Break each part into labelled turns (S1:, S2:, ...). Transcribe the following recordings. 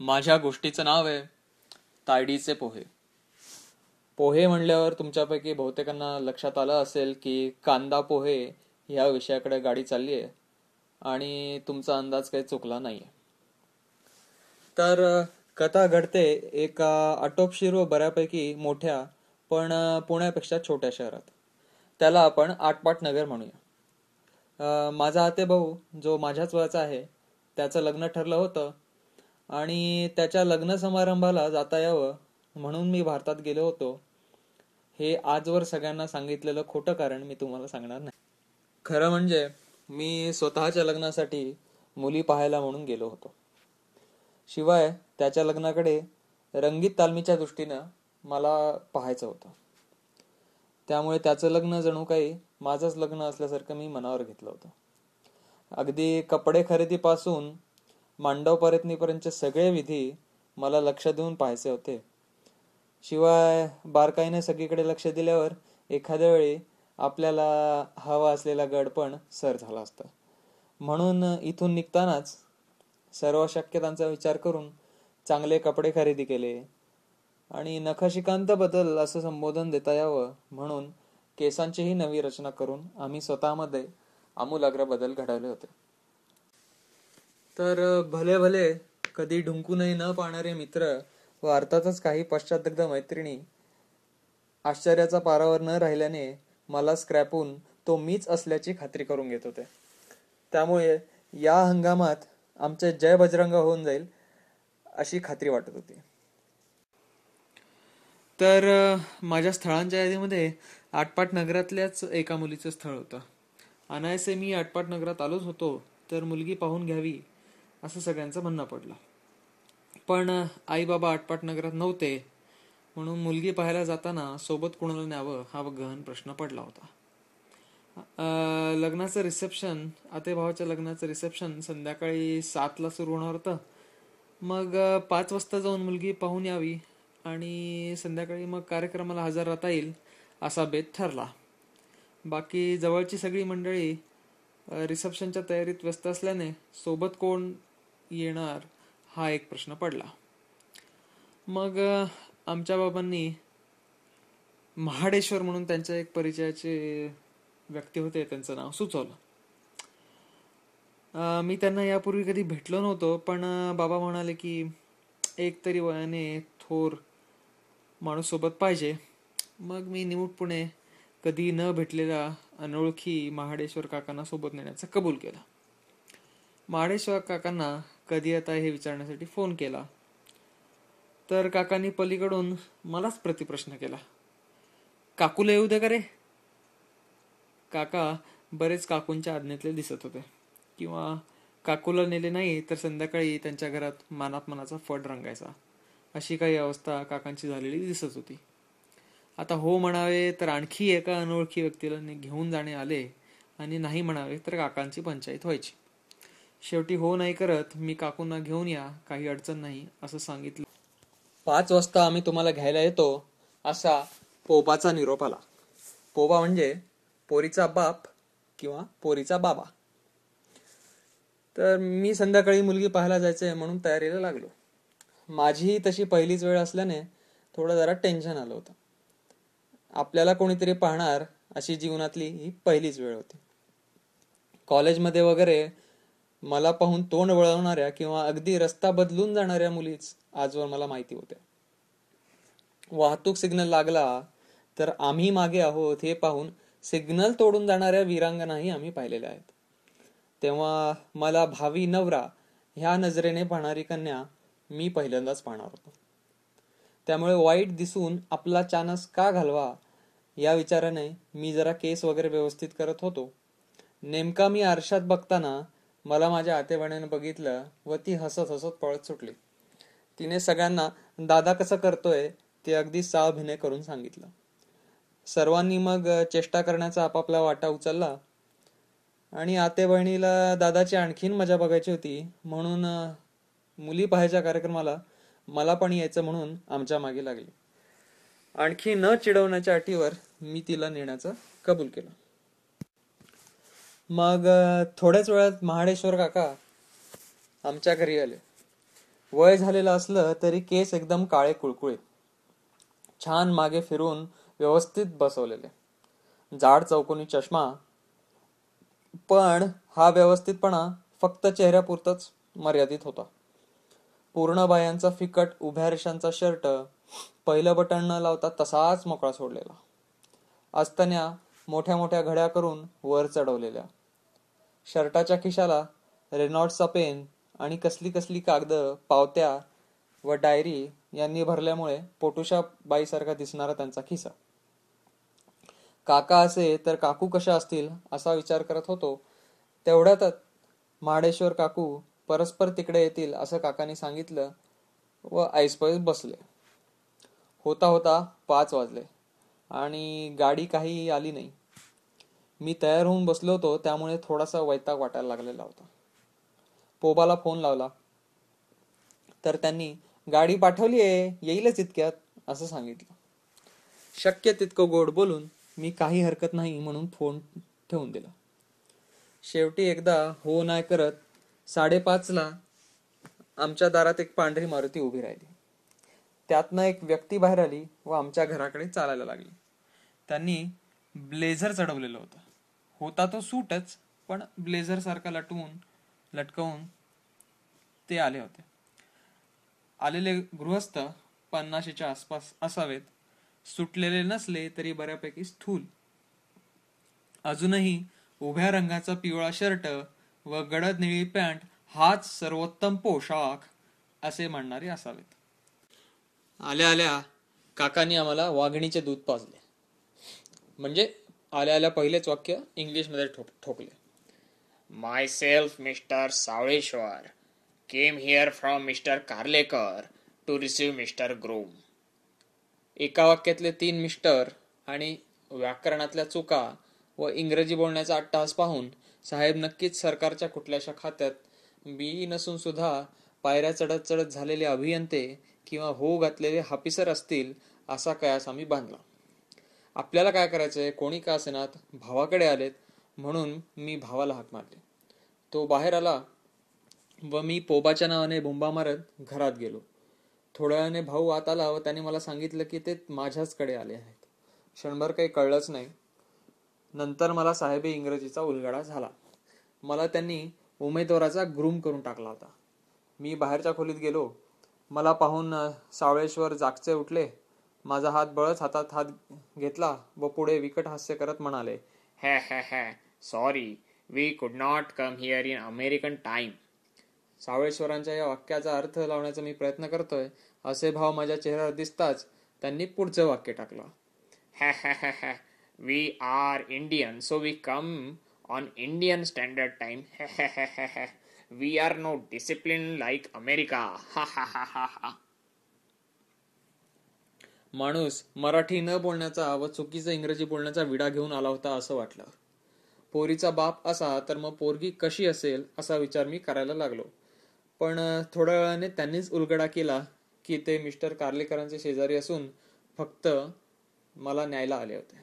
S1: माझ्या गोष्टीचं नाव आहे तायडीचे पोहे. पोहे म्हणल्यावर तुमच्यापैकी बहुतेकांना लक्षात आलं असेल की कांदा पोहे या विषयाकडे गाडी चालली आहे आणि तुमचा अंदाज काही चुकला नाहीये. तर कथा घडते एका आटोपशीर व बऱ्यापैकी मोठ्या पण पुण्यापेक्षा छोट्या शहरात. त्याला आपण आटपाट नगर म्हणूया. माझा आते भाऊ जो माझ्याच वयाचा आहे त्याचं लग्न ठरलं होतं आणि त्याच्या लग्न समारंभाला जाता यावं म्हणून मी भारतात गेलो होतो. हे आजवर सगळ्यांना सांगितलेलं खोटं कारण मी तुम्हाला सांगणार नाही. खरं म्हणजे मी स्वतःच्या लग्नासाठी मुली पाहायला म्हणून गेलो होतो. शिवाय त्याच्या लग्नाकडे रंगीत तालमीच्या दृष्टीनं मला पाहायचं होतं. त्यामुळे त्याचं लग्न जणू काही माझंच लग्न असल्यासारखं मी मनावर घेतलं होतं. अगदी कपडे खरेदीपासून मांडव परतनीपर्यंतचे सगळे विधी मला लक्ष देऊन पाहायचे होते. शिवाय बारकाईने सगळीकडे लक्ष दिल्यावर एखाद्या वेळी आपल्याला हवा असलेला गड पण सर झाला असता. म्हणून इथून निघतानाच सर्व शक्यतांचा विचार करून चांगले कपडे खरेदी केले. आणि नखशिकांतबद्दल असं संबोधन देता यावं म्हणून केसांचीही नवी रचना करून आम्ही स्वतःमध्ये आमूलाग्र बदल घडवले होते. तर भले भले कधी ढुंकूनही न पाहणारे मित्र व अर्थातच काही पश्चातदग्ध मैत्रिणी आश्चर्याचा पारावर न राहिल्याने मला स्क्रॅपून तो मीच असल्याची खात्री करून घेत होते. त्यामुळे या हंगामात आमचे जय बजरंग होऊन जाईल अशी खात्री वाटत होती. तर माझ्या स्थळांच्या यादीमध्ये आटपाट नगरातल्याच एका मुलीचं स्थळ होतं. अनायसे मी आटपाट नगरात आलोच होतो तर मुलगी पाहून घ्यावी असं सगळ्यांचं म्हणणं पडलं. पण आई बाबा आटपाट नगरात नव्हते म्हणून मुलगी पाहायला जाताना सोबत कुणाला न्यावं हा गहन प्रश्न पडला होता. लग्नाचं रिसेप्शन आते भावाच्या लग्नाचं रिसेप्शन संध्याकाळी सातला सुरू होणार होतं. मग पाच वाजता जाऊन मुलगी पाहून यावी आणि संध्याकाळी मग कार्यक्रमाला हजर राहता येईल असा बेत ठरला. बाकी जवळची सगळी मंडळी रिसेप्शनच्या तयारीत व्यस्त असल्याने सोबत कोण येणार हा एक प्रश्न पडला. मग आमच्या बाबांनी महाडेश्वर म्हणून त्यांच्या एक परिचयाचे व्यक्ती होते त्यांचं नाव. सुचवलं मी त्यांना यापूर्वी कधी भेटलो नव्हतो पण बाबा म्हणाले की एक तरी वयाने थोर माणूस सोबत पाहिजे. मग मी निमूटपणे कधी न भेटलेला अनोळखी महाडेश्वर काकांना सोबत नेण्याचं कबूल केलं. महाडेश्वर काकांना कधी आता हे विचारण्यासाठी फोन केला. तर काकांनी पलीकडून मलाच प्रतिप्रश्न केला. काकूला येऊ दे का रे? काका बरेच काकूंच्या आज्ञेतले दिसत होते. किंवा काकूला नेले नाही तर संध्याकाळी त्यांच्या घरात मानात मनाचा फड रंगायचा. अशी काही अवस्था काकांची झालेली दिसत होती. आता हो म्हणावे तर आणखी एका अनोळखी व्यक्तीला ने- घेऊन जाणे आले आणि नाही म्हणावे तर काकांची पंचायत व्हायची. शेवटी हो नाही करत मी काकूंना घेऊन या काही अडचण नाही असं सांगितलं. पाच वाजता आम्ही तुम्हाला घ्यायला येतो असा पोबाचा निरोप आला. पोबा म्हणजे पोरीचा बाप किंवा पोरीचा बाबा. तर मी संध्याकाळी मुलगी पाहायला जायचंय म्हणून तयारीला लागलो. माझीही तशी पहिलीच वेळ असल्याने थोडं जरा टेन्शन आलं होतं. आपल्याला कोणीतरी पाहणार अशी जीवनातली ही पहिलीच वेळ होती. कॉलेजमध्ये वगैरे मला पाहून तोंड वळवणाऱ्या किंवा अगदी रस्ता बदलून जाणाऱ्या मुलीच आजवर मला माहिती होत्या. वाहतूक सिग्नल लागला तर आम्ही मागे आहोत हे पाहून सिग्नल तोडून जाणाऱ्या वीरांगनाही आम्ही पाहिलेल्या आहेत. तेव्हा मला भावी नवरा ह्या नजरेने पाहणारी कन्या मी पहिल्यांदाच पाहणार होतो. त्यामुळे वाईट दिसून आपला चानस का घालवा या विचाराने मी जरा केस वगैरे व्यवस्थित करत होतो. नेमका मी आरशात बघताना मला माझ्या आतेवाण्यानं बघितलं व ती हसत हसत पळत सुटली. तिने सगळ्यांना दादा कसं करतोय? ते अगदी सावभिनय करून सांगितलं. सर्वांनी मग चेष्टा करण्याचा आपापला वाटा उचलला. आणि आते बहिणीला दादाची आणखीन मजा बघायची होती. म्हणून मुली पाहायच्या कार्यक्रमाला मला पण यायचं म्हणून आमच्या मागे लागली. आणखी न चिडवण्याच्या अटीवर मी तिला नेण्याचं कबूल केलं. मग थोड्याच वेळात महाडेश्वर काका आमच्या घरी आले. वय झालेलं असलं तरी केस एकदम काळे कुळकुळे छान मागे फिरून व्यवस्थित बसवलेले. जाड चौकोनी चष्मा. पण हा व्यवस्थितपणा फक्त चेहऱ्यापुरतच मर्यादित होता. पूर्ण बायांचा फिकट उभ्या रेषांचा शर्ट पहिलं बटन न लावता तसाच मोकळा सोडलेला. असताना मोठ्या मोठ्या घड्या करून वर चढवलेल्या. शर्टाच्या खिशाला रेनॉल्डचा पेन आणि कसली कसली कागद पावत्या व डायरी यांनी भरल्यामुळे पोटुशा बाईसारखा दिसणारा त्यांचा खिसा. काका असे तर काकू कशा असतील असा विचार करत होतो. तेवढ्यातच महाडेश्वर काकू परस्पर तिकडे येतील असं काकांनी सांगितलं व ऐसपैस बसले. होता होता पाच वाजले आणि गाडी काही आली नाही. मी तयार होऊन बसलो होतो त्यामुळे थोडासा वैताग वाटायला लागलेला होता. पोबाला फोन लावला. तर त्यांनी गाडी पाठवली आहे येईलच इतक्यात असं सांगितलं. शक्य तितकं गोड बोलून मी काही हरकत नाही म्हणून फोन ठेवून दिला. शेवटी एकदा हो नाही करत साडेपाचला आमच्या दारात एक पांढरी मारुती उभी राहिली. त्यातनं एक व्यक्ती बाहेर आली व आमच्या घराकडे चालायला लागली. त्यांनी ब्लेझर चढवलेलं होतं. होता तो सूटच पण ब्लेझर सारखा लटवून लटकवून ते आले होते. आलेले गृहस्थ पन्नाशीच्या आसपास असावेत. सुटलेले नसले तरी बऱ्यापैकी स्थूल. अजूनही उभ्या रंगाचा पिवळा शर्ट व गडद निळी पॅन्ट हाच सर्वोत्तम पोशाख असे म्हणणारे असावेत. आल्या आल्या काकांनी आम्हाला वाघणीचे दूध पाजले. म्हणजे आल्या आल्या पहिलेच वाक्य इंग्लिशमध्ये ठोक ठोकले.
S2: Myself mister Savleshwar came here from mister Karlekar to receive mister Grome
S1: एका वाक्यातले तीन मिस्टर आणि व्याकरणातल्या चुका व इंग्रजी बोलण्याचा अट्टहास पाहून साहेब नक्कीच सरकारच्या कुठल्याशा खात्यात बी नसून सुद्धा पायऱ्या चढत चढत झालेले अभियंते किंवा हो घातलेले हापिसर असतील असा कयास आम्ही बांधला. आपल्याला काय करायचंय? कोणी का असेनात भावाकडे आलेत? म्हणून मी भावाला हाक मारले. तो बाहेर आला व मी पोबाच्या नावाने बुंबा मारत घरात गेलो. थोड्या वेळाने भाऊ आत आला व त्याने मला सांगितलं की ते माझ्याचकडे आले आहेत. क्षणभर काही कळलंच नाही. नंतर मला साहेबी इंग्रजीचा उलगडा झाला. मला त्यांनी उमेदवाराचा ग्रूम करून टाकला होता. मी बाहेरच्या खोलीत गेलो. मला पाहून सावळेश्वर जागचे उठले. माझा हात बळच हातात हात घेतला व पुढे विकट हास्य करत म्हणाले
S2: ha ha ha sorry. We could not come here in American time.
S1: सावळेश्वरांच्या या वाक्याचा अर्थ लावण्याचा मी प्रयत्न करतोय असे भाव माझ्या चेहऱ्यावर दिसताच त्यांनी पुढचं वाक्य टाकलं
S2: Ha ha ha ha. We are Indian so we come on Indian standard time. Ha ha ha ha ha. We are no disciplined like America.
S1: माणूस मराठी न बोलण्याचा व चुकीचं इंग्रजी बोलण्याचा विडा घेऊन आला होता असं वाटलं पोरीचा बाप असा तर मग पोरगी कशी असेल असा विचार मी करायला लागलो पण थोड्या वेळाने त्यांनीच उलगडा केला की ते मिस्टर कार्लेकरांचे शेजारी असून फक्त मला न्यायला आले होते.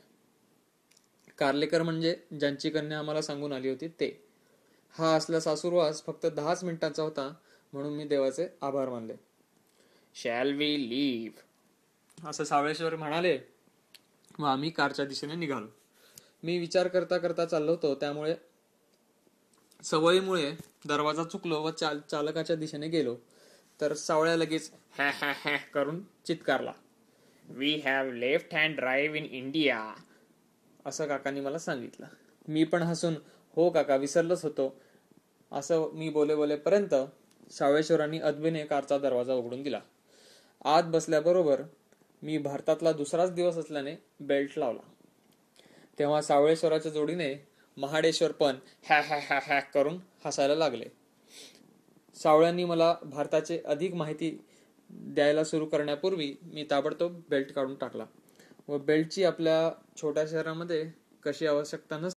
S1: कार्लेकर म्हणजे ज्यांची कन्या आम्हाला सांगून आली होती ते. हा असला सासूरवास फक्त दहाच मिनिटांचा होता म्हणून मी देवाचे आभार मानले.
S2: Shall we leave?
S1: असं सावळेश्वर म्हणाले व आम्ही कारच्या दिशेने निघालो. मी विचार करता करता चाललो होतो त्यामुळे सवयीमुळे दरवाजा चुकलो व चाल चालकाच्या दिशेने गेलो. तर सावळ्या लगेच
S2: हॅ हॅ हॅ
S1: करून चित्कारला.
S2: We have left hand drive in India
S1: असं काकांनी मला सांगितलं. मी पण हसून हो काका विसरलोच होतो. असं मी बोले बोलेपर्यंत सावळेश्वरांनी अदबीने कारचा दरवाजा उघडून दिला. आत बसल्याबरोबर मी भारतातला दुसराच दिवस असल्याने बेल्ट लावला. तेव्हा सावळेश्वराच्या जोडीने महाडेश्वर पण हॅ हॅ हॅ हॅ करून हसायला लागले. सावळ्यांनी मला भारताचे अधिक माहिती द्यायला सुरू करण्यापूर्वी मी ताबडतोब बेल्ट काढून टाकला. व बेल्टची आपल्या छोट्या शहरामध्ये कशी आवश्यकता नसते